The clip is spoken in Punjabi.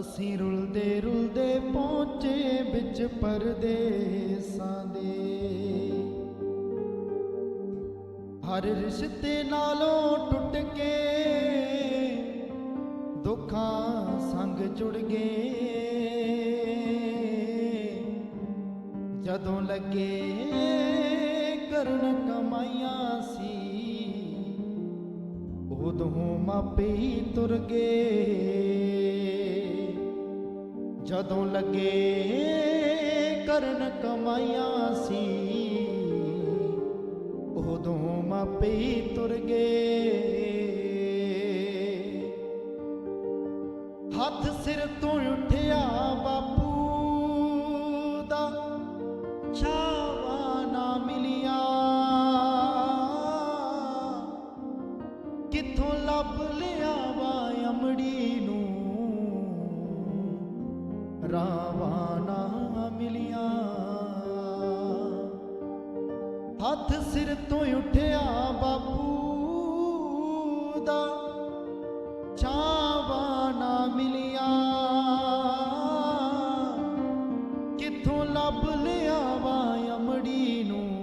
ਅਸੀਂ ਰੁਲਦੇ ਰੁਲਦੇ ਪਹੁੰਚੇ ਵਿੱਚ ਪਰਦੇਸਾਂ ਦੇ। ਹਰ ਰਿਸ਼ਤੇ ਨਾਲੋਂ ਟੁੱਟ ਕੇ ਦੁੱਖਾਂ ਸੰਗ ਜੁੜ ਗਏ। ਜਦੋਂ ਲੱਗੇ ਕਰਨ ਕਮਾਈਆਂ ਸੀ, ਉਦੋਂ ਮਾਪੇ ਤੁਰ ਗਏ। ਜਦੋਂ ਲੱਗੇ ਕਰਨ ਕਮਾਈਆਂ ਸੀ, ਉਦੋਂ ਮਾਪੇ ਹੀ ਤੁਰ ਗਏ। ਹੱਥ ਸਿਰ ਤੋਂ ਉੱਠਿਆ ਬਾਪੂ ਦਾ, ਛਾਵਾ ਨਾ ਮਿਲਿਆ। ਕਿੱਥੋਂ ਲੱਭ ਲਿਆ ਰਾਵਾਂ ਨਾ ਮਿਲਿਆ। ਹੱਥ ਸਿਰ ਤੋਂ ਉੱਠਿਆ ਬਾਪੂ ਦਾ। ਛਾਵਾ ਨਾ ਮਿਲਿਆ। ਕਿੱਥੋਂ ਲੱਭ ਲਿਆ ਵਾ ਅਮੜੀ ਨੂੰ?